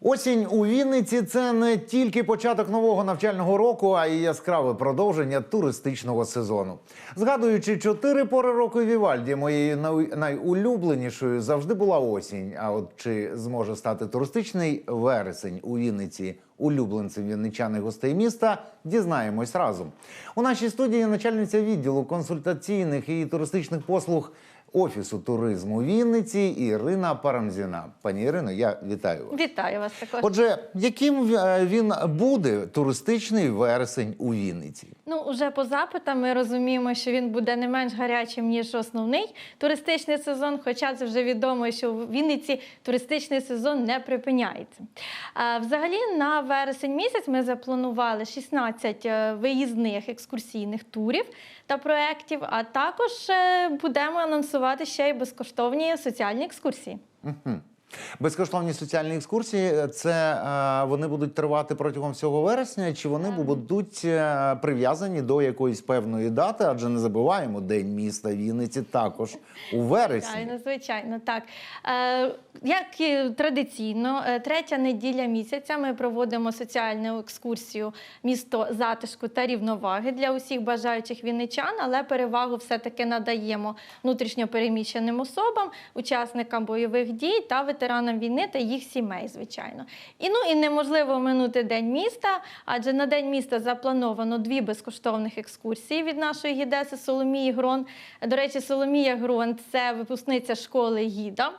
Осінь у Вінниці це не тільки початок нового навчального року, а й яскраве продовження туристичного сезону. Згадуючи чотири пори року Вівальді, моєю най- найулюбленішою завжди була осінь. А от чи зможе стати туристичний вересень у Вінниці улюбленцем вінничан і гостей міста, дізнаємось разом. У нашій студії начальниця відділу консультаційних і туристичних послуг Офісу туризму Вінниці Ірина Парамзіна. Пані Ірино, я вітаю вас. Вітаю вас також. Отже, яким е, він буде туристичний вересень у Вінниці? Ну, уже по запитам ми розуміємо, що він буде не менш гарячим, ніж основний туристичний сезон. Хоча це вже відомо, що в Вінниці туристичний сезон не припиняється. А, взагалі, на вересень місяць ми запланували 16 е, виїзних екскурсійних турів та проєктів, а також е, будемо анонсувати ще й безкоштовні соціальні екскурсії. Мгм. Безкоштовні соціальні екскурсії це е, вони будуть тривати протягом всього вересня, чи вони будуть е, прив'язані до якоїсь певної дати? Адже не забуваємо, день міста Вінниці також у вересні. Звичайно, звичайно, так. Е, як і традиційно, е, третя неділя місяця ми проводимо соціальну екскурсію місто затишку та рівноваги для усіх бажаючих вінничан, але перевагу все-таки надаємо внутрішньопереміщеним особам, учасникам бойових дій та ветеранам війни та їх сімей, звичайно. І ну і неможливо минути день міста, адже на день міста заплановано дві безкоштовних екскурсії від нашої гідеси Соломії Грон. До речі, Соломія Грон це випускниця школи гіда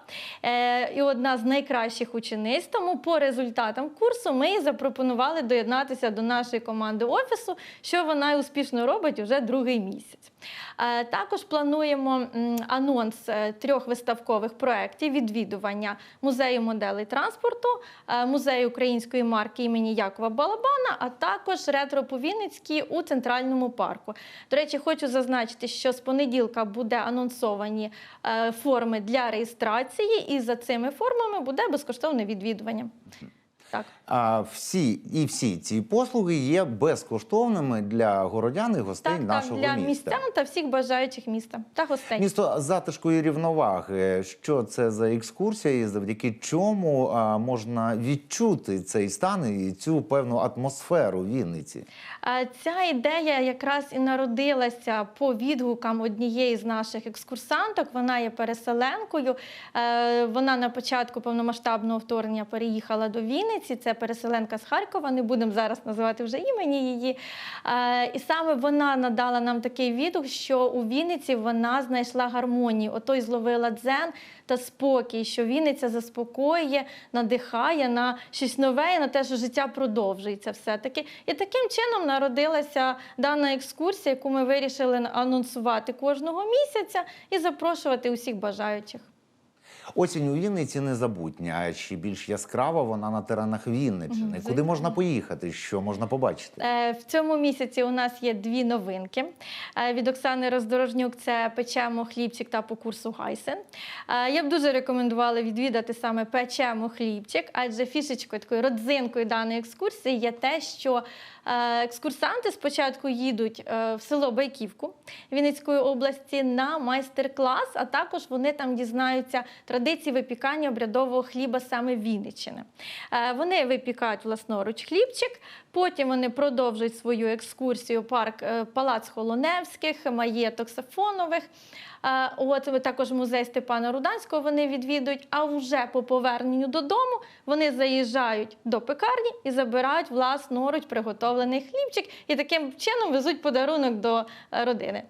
е, і одна з найкращих учениць. Тому по результатам курсу ми їй запропонували доєднатися до нашої команди офісу, що вона успішно робить уже другий місяць. Е, Також плануємо анонс е, трьох виставкових проєктів відвідування музею моделей транспорту, е, музею української марки імені Якова Балабана, а також ретро-повінницький у центральному парку. До речі, хочу зазначити, що з понеділка буде анонсовані е, форми для реєстрації, і за цими формами буде безкоштовне відвідування. Так. А всі і всі ці послуги є безкоштовними для городян і гостей Так, так, нашого для міста. містян та всіх бажаючих міста та гостей. Місто затишку і рівноваги. Що це за екскурсія, і завдяки чому можна відчути цей стан і цю певну атмосферу Вінниці? Ця ідея якраз і народилася по відгукам однієї з наших екскурсанток. Вона є переселенкою. Е, Вона на початку повномасштабного вторгнення переїхала до Вінниці. Це переселенка з Харкова. Не будемо зараз називати вже імені її. Е, І саме вона надала нам такий відгук, що у Вінниці вона знайшла гармонію. Отой зловила дзен та спокій, що Вінниця заспокоює, надихає на щось нове, і на те, що життя продовжується все-таки. І таким чином народилася дана екскурсія, яку ми вирішили анонсувати кожного місяця і запрошувати усіх бажаючих. Осінь у Вінниці незабутня, а ще більш яскрава вона на теренах Вінниччини. Куди можна поїхати? Що можна побачити? Е, В цьому місяці у нас є дві новинки. Е, Від Оксани Роздорожнюк це печемо хлібчик та по курсу Гайсен. Е, Я б дуже рекомендувала відвідати саме печемо хлібчик, адже фішечкою, такою родзинкою даної екскурсії є те, що е, екскурсанти спочатку їдуть е, в село Байківку Вінницької області на майстер-клас, а також вони там дізнаються традиції випікання обрядового хліба саме Вінниччини. Е, Вони випікають власноруч хлібчик, потім вони продовжують свою екскурсію парк е, Палац Холоневських, маєток Сафонових. Е, От також музей Степана Руданського вони відвідують. А вже по поверненню додому вони заїжджають до пекарні і забирають власноруч приготовлений хлібчик, і таким чином везуть подарунок до родини.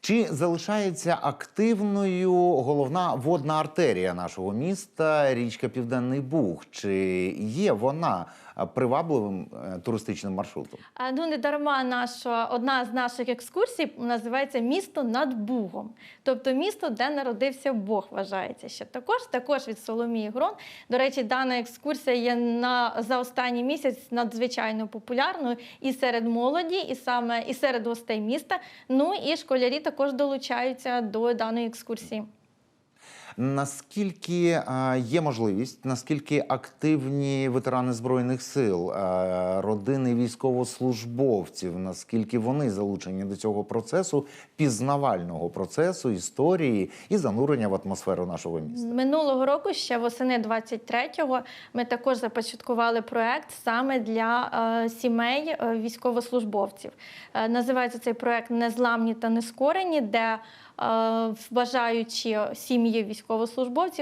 Чи залишається активною головна водна артерія нашого міста річка Південний Буг? Чи є вона привабливим е, туристичним маршрутом? Ну, не дарма наша одна з наших екскурсій називається Місто над Бугом. Тобто місто, де народився Бог, вважається ще також. Також від Соломії Грон. До речі, дана екскурсія є на за останній місяць надзвичайно популярною і серед молоді, і саме і серед гостей міста. Ну і школярі також долучаються до даної екскурсії. Наскільки е, є можливість, наскільки активні ветерани збройних сил, е, родини військовослужбовців, наскільки вони залучені до цього процесу, пізнавального процесу, історії і занурення в атмосферу нашого міста? Минулого року, ще восени 23-го, ми також започаткували проект саме для е, сімей військовослужбовців. Називається цей проект Незламні та нескорені, де е, бажаючі сім'ї військовослужбовців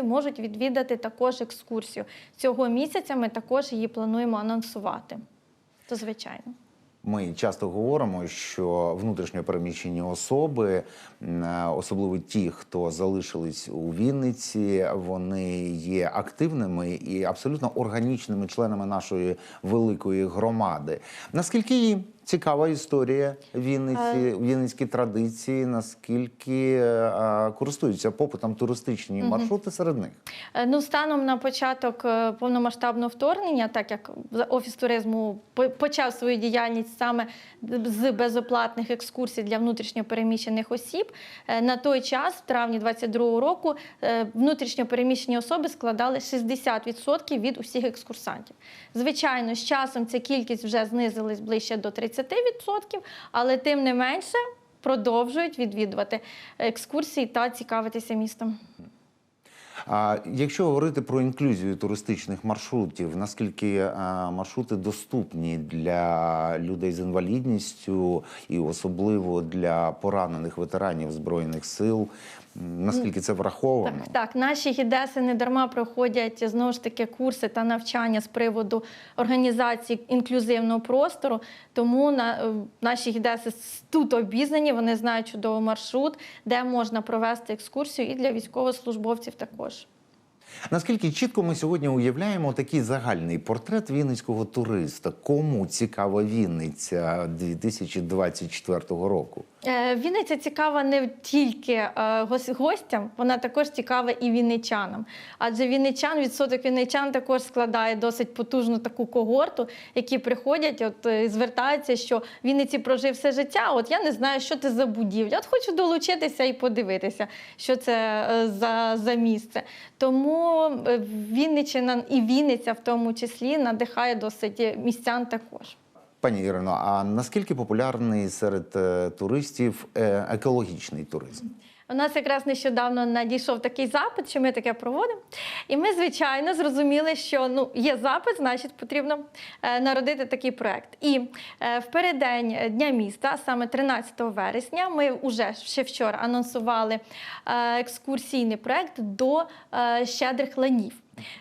можуть відвідати також екскурсію. Цього місяця ми також її плануємо анонсувати. То звичайно. Ми часто говоримо, що внутрішньо переміщені особи, е, особливо ті, хто залишились у Вінниці, вони є активними і абсолютно органічними членами нашої великої громади. Наскільки цікава історія Вінниці, вінницькі традиції, наскільки е, користуються попитом туристичні маршрути серед них? Е, Ну, станом на початок е, повномасштабного вторгнення, так як офіс туризму почав свою діяльність саме з безоплатних екскурсій для внутрішньопереміщених осіб, е, на той час, в травні 22-го року, е, внутрішньопереміщені особи складали 60% від усіх екскурсантів. Звичайно, з часом ця кількість вже знизилась ближче до 30%, але тим не менше продовжують відвідувати екскурсії та цікавитися містом. А якщо говорити про інклюзію туристичних маршрутів, наскільки е, маршрути доступні для людей з інвалідністю і особливо для поранених ветеранів збройних сил, наскільки це враховано? Так, так, наші гідеси не дарма проходять знову ж таки курси та навчання з приводу організації інклюзивного простору. Тому на, е, наші гідеси тут обізнані, вони знають чудовий маршрут, де можна провести екскурсію і для військовослужбовців також. Наскільки чітко ми сьогодні уявляємо такий загальний портрет вінницького туриста? Кому цікава Вінниця 2024 року? Е, Вінниця цікава не тільки е, гостям, вона також цікава і вінничанам. Адже вінничан, відсоток вінничан також складає досить потужну таку когорту, які приходять, от е, звертаються, що в Вінниці прожив все життя. От я не знаю, що це за будівля. От хочу долучитися і подивитися, що це за, за місце. Тому Вінниччина і Вінниця в тому числі надихає досить містян також. Пані Ірино, а наскільки популярний серед е, туристів е, екологічний туризм? У нас якраз нещодавно надійшов такий запит, що ми таке проводимо. І ми, звичайно, зрозуміли, що ну, є запит, значить потрібно е, народити такий проект. І в переддень Дня міста, саме 13 вересня, ми вже ще вчора анонсували екскурсійний проект до щедрих ланів.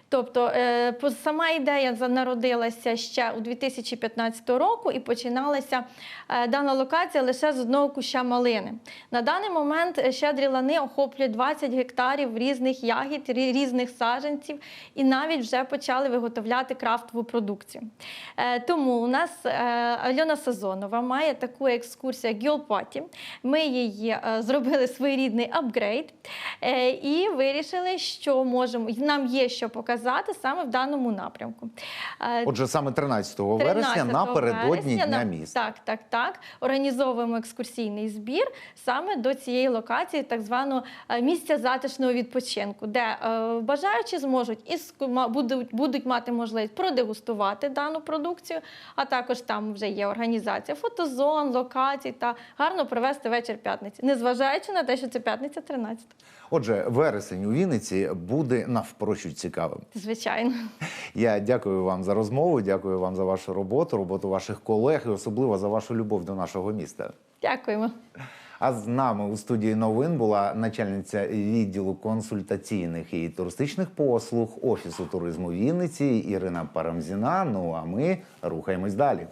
Тобто е, сама ідея народилася ще у 2015 року і починалася е, дана локація лише з одного куща малини. На даний момент е, щедрі лани охоплюють 20 гектарів різних ягід, різних саджанців і навіть вже почали виготовляти крафтову продукцію. Тому у нас Альона Сазонова має таку екскурсію як Гіолпаті. Ми її зробили своєрідний апгрейд і вирішили, що можемо нам є що показати саме в даному напрямку. Е, Отже, саме 13 вересня напередодні вересня Дня на- міста. Так, так, так. Організовуємо екскурсійний збір саме до цієї локації, так званого е, місця затишного відпочинку, де е, бажаючі зможуть і будуть, будуть мати можливість продегустувати дану продукцію, а також там вже є організація фотозон, локацій та гарно провести вечір п'ятниці, незважаючи на те, що це п'ятниця 13. Отже, вересень у Вінниці буде навпрочуд цікавим. Звичайно. Я дякую вам за розмову, дякую вам за вашу роботу, роботу ваших колег і особливо за вашу любов до нашого міста. Дякуємо. А з нами у студії новин була начальниця відділу консультаційних і туристичних послуг Офісу туризму Вінниці Ірина Парамзіна. Ну а ми рухаємось далі.